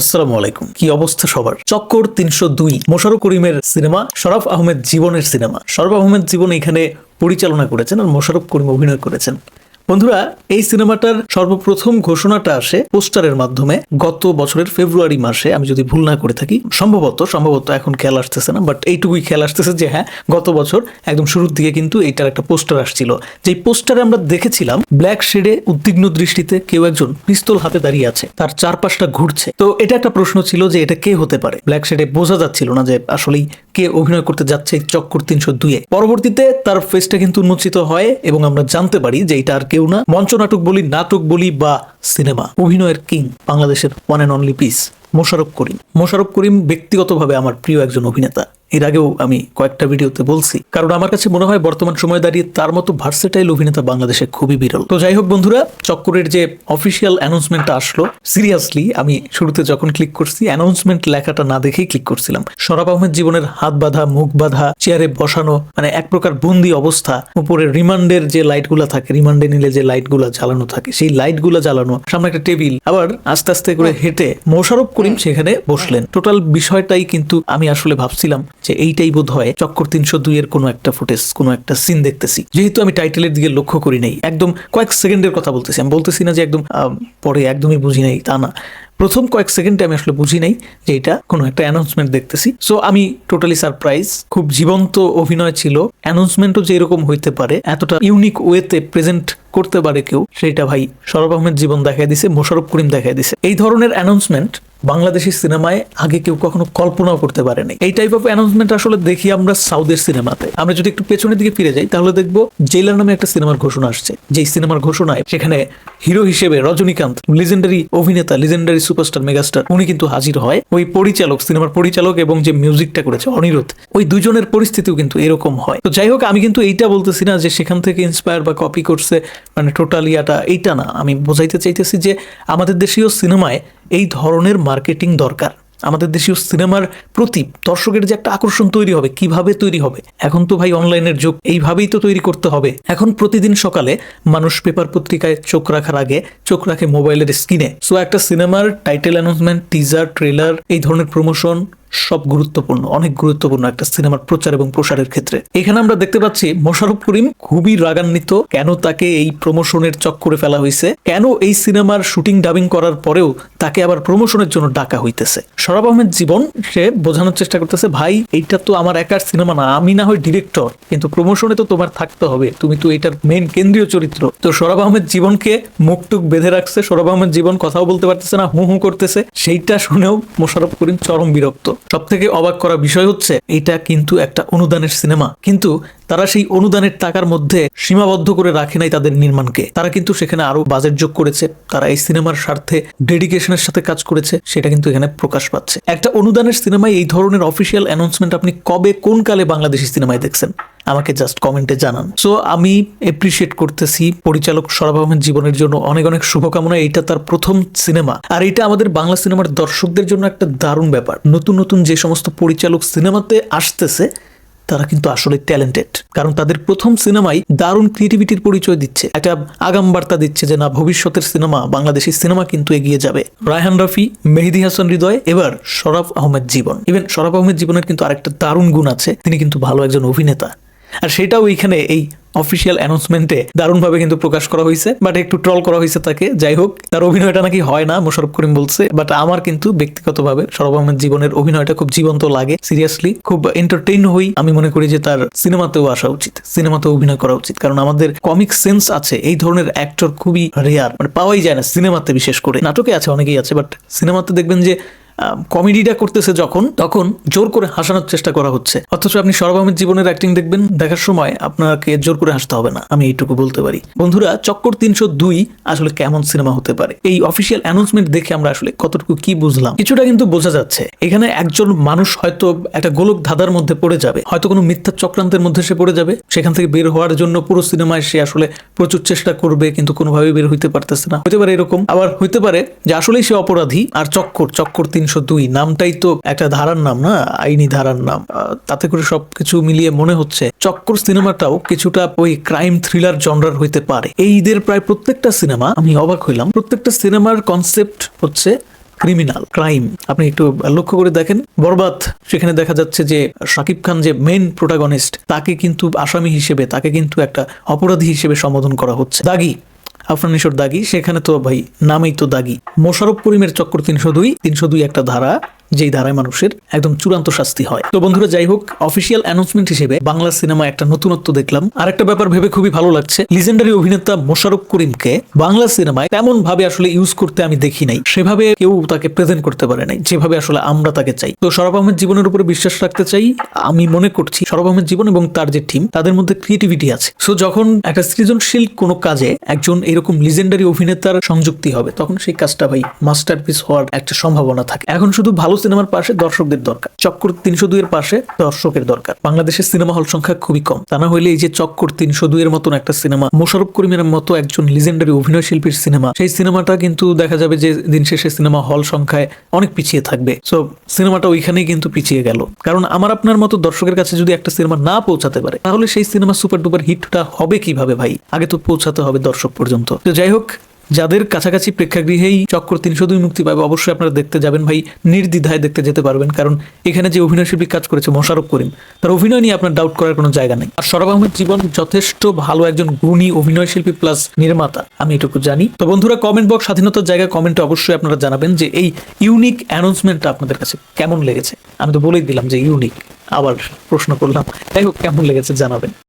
আসসালামু আলাইকুম। কি অবস্থা সবার? চক্কর তিনশো দুই মোশারফ করিমের সিনেমা, শরফ আহমেদ জীবনের সিনেমা। শরফ আহমেদ জীবন এখানে পরিচালনা করেছেন আর মোশারফ করিম অভিনয় করেছেন। বন্ধুরা, এই সিনেমাটার সর্বপ্রথম ঘোষণাটা আসে পোস্টারের মাধ্যমে। গত বছরের ফেব্রুয়ারি মাসে, আমি যদি ভুল না করে থাকি, সম্ভবত সম্ভবত এখন খেয়াল আসতেছে না বাট এইটুকুই খেয়াল আসতেছে যে হ্যাঁ গত বছর একদম শুরুর দিকে কিন্তু এইটার একটা পোস্টার আসছিল। যেই পোস্টারে আমরা দেখেছিলাম, ব্ল্যাক শেডে উদ্বিগ্ন দৃষ্টিতে কেউ একজন পিস্তল হাতে দাঁড়িয়ে আছে, তার চারপাশটা ঘুরছে। তো এটা একটা প্রশ্ন ছিল যে এটা কে হতে পারে? ব্ল্যাক শেডে বোঝা যাচ্ছিল না যে আসলেই কে অভিনয় করতে যাচ্ছে চক্কর তিনশো দুইয়ে। পরবর্তীতে তার ফেসটা কিন্তু উন্মোচিত হয় এবং আমরা জানতে পারি যে এটা আর কেউ না। মঞ্চ নাটক বলি নাটক বলি বা সিনেমা। অভিনয়ের কিং বাংলাদেশের one and only piece Mosharraf Karim. Mosharraf Karim ব্যক্তিগতভাবে আমার প্রিয় একজন অভিনেতা। এর আগেও আমি কয়েকটা ভিডিওতে বলছি। কারণ আমার কাছে মনে হয় বর্তমান সময়ে দাঁড়িয়ে তার মতো ভার্সেটাইল অভিনেতা বাংলাদেশে খুবই বিরল। তো যাই হোক বন্ধুরা চক্করের যে অফিসিয়াল অ্যানাউন্সমেন্টটা আসলো সিরিয়াসলি আমি শুরুতে যখন ক্লিক করছি অ্যানাউন্সমেন্ট লেখাটা না দেখেই ক্লিক করছিলাম। সরাব আহমেদ জীবনের হাত বাঁধা মুখ বাঁধা চেয়ারে বসানো মানে এক প্রকার বন্দি অবস্থা উপরে রিমান্ডের যে লাইটগুলো থাকে রিমান্ডে নিলে যে লাইটগুলো জ্বালানো থাকে সেই লাইটগুলো জ্বালানো সামনে একটা টেবিল আবার আস্তে আস্তে করে হেঁটে মোশারফ করিম সেখানে বসলেন। টোটাল বিষয়টাই কিন্তু আমি আসলে ভাবছিলাম যে এইটাই বোধ হয় চক্কর তিনশো দুই এর কোনো একটা ফুটেজ, কোনো একটা সিন দেখতেছি। যেহেতু আমি টাইটেলের দিকে লক্ষ্য করি নাই, একদম কয়েক সেকেন্ডের কথা বলতেছি। আমি বলতেছি না যে একদম পরে একদমই বুঝি নাই, তা না। প্রথম কয়েক সেকেন্ডে আমি আসলে বুঝি নাই যে এটা কোনো একটা অ্যানাউন্সমেন্ট দেখতেছি। সো আমি টোটালি সারপ্রাইজ খুব জীবন্ত অভিনয় ছিল। অ্যানাউন্সমেন্টও যে এরকম হইতে পারে, এতটা ইউনিক ওয়েতে প্রেজেন্ট করতে পারে কেউ, সেটা ভাই সরব আহমেদ জীবন দেখায় দিছে মোশারফ করিম দেখায় দিছে। এই ধরনের অ্যানাউন্সমেন্ট বাংলাদেশি সিনেমায় আগে কেউ কখনো কল্পনাও করতে পারেনি। এই টাইপ অফ অ্যানাউন্সমেন্ট আসলে দেখি আমরা সাউথের সিনেমাতে। আমরা যদি একটু পেছনের দিকে ফিরে যাই, তাহলে দেখব জেলার নামে একটা সিনেমার ঘোষণা আসছে। যেই সিনেমার ঘোষণায় সেখানে হিরো হিসেবে রজনীকান্ত লিজেন্ডারি অভিনেতা লিজেন্ডারি সুপারস্টার মেগাস্টার উনি কিন্তু হাজির হয়। ওই পরিচালক, সিনেমার পরিচালক এবং যে মিউজিকটা করেছে, অনিরুদ্ধ, ওই দুজনের পরিস্থিতিও কিন্তু এরকম হয়। তো যাই হোক, আমি কিন্তু এইটা বলতেছি না যে সেখান থেকে ইন্সপায়ার বা কপি করছে মানে টোটালি এটা, এইটা না। আমি বোঝাইতে চাইতেছি যে আমাদের দেশীয় সিনেমায় এই ধরনের মার্কেটিং দরকার। আমাদের দেশীয় সিনেমার প্রতি দর্শকের যে একটা আকর্ষণ তৈরি হবে, কীভাবে তৈরি হবে? এখন তো ভাই অনলাইনের যুগ, এইভাবেই তো তৈরি করতে হবে। এখন প্রতিদিন সকালে মানুষ পেপার পত্রিকায় চোখ রাখার আগে চোখ রাখে মোবাইলের স্ক্রিনে সো একটা সিনেমার টাইটেল অ্যানাউন্সমেন্ট টিজার ট্রেলার এই ধরনের প্রমোশন সব গুরুত্বপূর্ণ, অনেক গুরুত্বপূর্ণ একটা সিনেমার প্রচার এবং প্রসারের ক্ষেত্রে। এখানে আমরা দেখতে পাচ্ছি মোশারফ করিম খুবই রাগান্বিত, কেন তাকে এই প্রমোশনের চক্করে ফেলা হয়েছে, কেন এই সিনেমার শুটিং ডাবিং করার পরেও তাকে আবার প্রমোশনের জন্য ডাকা হইতেছে। সরাব আহমেদ জীবন, সে বোঝানোর চেষ্টা করতেছে, ভাই, এইটা তো আমার একার সিনেমা না, আমি না হয় ডিরেক্টর কিন্তু প্রমোশনে তো তোমার থাকতে হবে, তুমি তো এটার মেন কেন্দ্রীয় চরিত্র। তো সরাব আহমেদ জীবনকে মুখটুক বেঁধে রাখছে, সরাব আহমেদ জীবন কথাও বলতে পারতেছে না, হু হু করতেছে, সেইটা শুনেও মোশারফ করিম চরম বিরক্ত। সব থেকে অবাক করা বিষয় হচ্ছে, এটা কিন্তু একটা অনুদানের সিনেমা। কিন্তু তারা সেই অনুদানের টাকার মধ্যে সীমাবদ্ধ করে রাখে নাই তাদের নির্মাণকে। তারা কিন্তু সেখানে আরও বাজেট যোগ করেছে। তারা এই সিনেমার স্বার্থে ডেডিকেশনের সাথে কাজ করেছে, সেটা কিন্তু এখানে প্রকাশ পাচ্ছে। একটা অনুদানের সিনেমায় এই ধরনের অফিসিয়াল অ্যানাউন্সমেন্ট আপনি কবে, কোন কালে বাংলাদেশি সিনেমায় দেখছেন? আমাকে জাস্ট কমেন্টে জানান। সো আমি এপ্রিসিয়েট করতেছি পরিচালক সরব আহমেদ জীবনের জন্য অনেক অনেক শুভকামনা। এটা তার প্রথম সিনেমা আর এটা আমাদের বাংলা সিনেমার দর্শকদের জন্য একটা দারুণ ব্যাপার। নতুন নতুন যে সমস্ত পরিচালক সিনেমাতে আসতেছে, তারা কিন্তু আসলে ট্যালেন্টেড কারণ তাদের প্রথম সিনেমাই দারুণ ক্রিয়েটিভিটির পরিচয় দিচ্ছে। একটা আগাম বার্তা দিচ্ছে যে, না, ভবিষ্যতের সিনেমা বাংলাদেশি সিনেমা কিন্তু এগিয়ে যাবে। রায়হান রফি, মেহেদি হাসান হৃদয়, এবার শরাফ আহমেদ জীবন। ইভেন শরাফ আহমেদ জীবনের কিন্তু আরেকটা দারুণ গুণ আছে। তিনি কিন্তু ভালো একজন অভিনেতা। আর সেটাও এইখানে এই অফিসিয়াল অ্যানাউন্সমেন্টে দারুণভাবে কিন্তু প্রকাশ করা হয়েছে বাট একটু ট্রল করা হয়েছে তাকে। যাই হোক, তার অভিনয়টা নাকি হয় না মোশারফ করিম বলছে বাট আমার কিন্তু ব্যক্তিগতভাবে সরব আহমেদ জীবনের অভিনয়টা খুব জীবন্ত লাগে সিরিয়াসলি খুব এন্টারটেইন হই। আমি মনে করি যে তার সিনেমাতেও আসা উচিত সিনেমাতেও অভিনয় করা উচিত, কারণ আমাদের কমিক সেন্স আছে, এই ধরনের অ্যাক্টর খুবই রেয়ার মানে পাওয়াই যায় না সিনেমাতে বিশেষ করে। নাটকে আছে, অনেকেই আছে বাট সিনেমাতে দেখবেন যে কমেডিটা করতেছে যখন, তখন জোর করে হাসানোর চেষ্টা করা হচ্ছে। অথচ আপনি সরব আহমেদ জীবনের অ্যাক্টিং দেখবেন, দেখার সময় আপনাকে জোর করে হাসতে হবে না। আমি এইটুকু বলতে পারি। বন্ধুরা, চক্কর তিনশো দুই আসলে কেমন সিনেমা হতে পারে? এই অফিসিয়াল অ্যানাউন্সমেন্ট দেখে আমরা আসলে কতটুকু কি বুঝলাম? কিছুটা কিন্তু বোঝা যাচ্ছে। এখানে একজন মানুষ হয়তো একটা গোলক ধাঁধার মধ্যে পড়ে যাবে। হয়তো কোনো মিথ্যা চক্রান্তের মধ্যে সে পড়ে যাবে। সেখান থেকে বের হওয়ার জন্য পুরো সিনেমায় সে আসলে প্রচুর চেষ্টা করবে, কিন্তু কোনোভাবেই বের হইতে পারতেছে না। হতে পারে এরকম। আবার হইতে পারে যে আসলেই সে অপরাধী। আর চক্কর চক্কর তিনশো দুই, নামটাই তো একটা ধারার নাম না? আইনি ধারার নাম। তাতে করে সবকিছু মিলিয়ে মনে হচ্ছে চক্কর সিনেমাটাও কিছুটা ওই ক্রাইম থ্রিলার জনরার হইতে পারে। এই ঈদের প্রায় প্রত্যেকটা সিনেমা, আমি অবাক হইলাম, প্রত্যেকটা সিনেমার কনসেপ্ট হচ্ছে ক্রিমিনাল ক্রাইম আপনি একটু লক্ষ্য করে দেখেন, বরবাদ, সেখানে দেখা যাচ্ছে যে শাকিব খান যে মেইন প্রোটাগনিস্ট তাকে কিন্তু আসামি হিসেবে, তাকে কিন্তু একটা অপরাধী হিসেবে সম্বোধন করা হচ্ছে। দাগি আফরানিশোর দাগি, সেখানে তো ভাই নামেই তো দাগি। মোশারফ করিমের চক্কর তিনশো দুই তিনশো দুই একটা ধারা। যেই ধারায় মানুষের একদম চূড়ান্ত শাস্তি হয়। তো বন্ধুরা, যাই হোক অফিসিয়াল অ্যানাউন্সমেন্ট হিসেবে বাংলা সিনেমা একটা নতুনত্ব দেখলাম। আর একটা ব্যাপার ভেবে খুবই ভালো লাগছে লিজেন্ডারি অভিনেতা মোশারফ করিমকে বাংলা সিনেমায় তেমন ভাবে আসলে ইউজ করতে আমি দেখি নাই। সেভাবে কেউ তাকে প্রেজেন্ট করতে পারে নাই, যেভাবে আসলে আমরা তাকে চাই। তো সরব আহমেদ জীবনের উপরে বিশ্বাস রাখতে চাই, আমি মনে করছি সরব আহমেদ জীবন এবং তার যে টিম তাদের মধ্যে ক্রিয়েটিভিটি আছে। সো যখন একটা সৃজনশীল কোনো কাজে একজন এরকম লিজেন্ডারি অভিনেতার সংযুক্তি হবে, তখন সেই কাজটা ভাই মাস্টারপিস হওয়ার একটা সম্ভাবনা থাকে। এখন শুধু ভালো সিনেমার পাশে দর্শকদের দরকার। চক্কর তিনশো দুইয়ের পাশে দর্শকের দরকার। বাংলাদেশের সিনেমা হল সংখ্যা খুবই কম। তা না হইলে এই যে চক্কর তিনশো দুইয়ের মতন একটা সিনেমা মোশারফ করিমের মতো একজন লিজেন্ডারি অভিনয় শিল্পীর সিনেমা, সেই সিনেমাটা কিন্তু দেখা যাবে যে দিন শেষে সিনেমা হল সংখ্যায় অনেক পিছিয়ে থাকবে। সো সিনেমাটা ওইখানেই কিন্তু পিছিয়ে গেল। কারণ আমার আপনার মতো দর্শকের কাছে যদি একটা সিনেমা না পৌঁছাতে পারে, তাহলে সেই সিনেমা সুপার ডুপার হিটটা হবে কীভাবে ভাই? আগে তো পৌঁছাতে হবে দর্শক পর্যন্ত। তো যাই হোক যাদের কাছাকাছি প্রেক্ষাগৃহেই চক্কর তিনশো দুই মুক্তি পাবে, অবশ্যই আপনারা দেখতে যাবেন ভাই, নির্দ্বিধায় দেখতে যেতে পারবেন, কারণ এখানে যে অভিনয় শিল্পী কাজ করেছে মোশারফ করিম, তার অভিনয় নিয়ে আপনার ডাউট করার কোনো জায়গা নেই। আর সরব আহমেদ জীবন যথেষ্ট ভালো একজন গুণী অভিনয় শিল্পী প্লাস নির্মাতা, আমি এটুকু জানি। তো বন্ধুরা কমেন্ট বক্স স্বাধীনতার জায়গায় কমেন্টে অবশ্যই আপনারা জানাবেন যে এই ইউনিক অ্যানাউন্সমেন্টটা আপনাদের কাছে কেমন লেগেছে। আমি তো বলেই দিলাম যে ইউনিক আবার প্রশ্ন করলাম, যাই হোক, কেমন লেগেছে জানাবেন।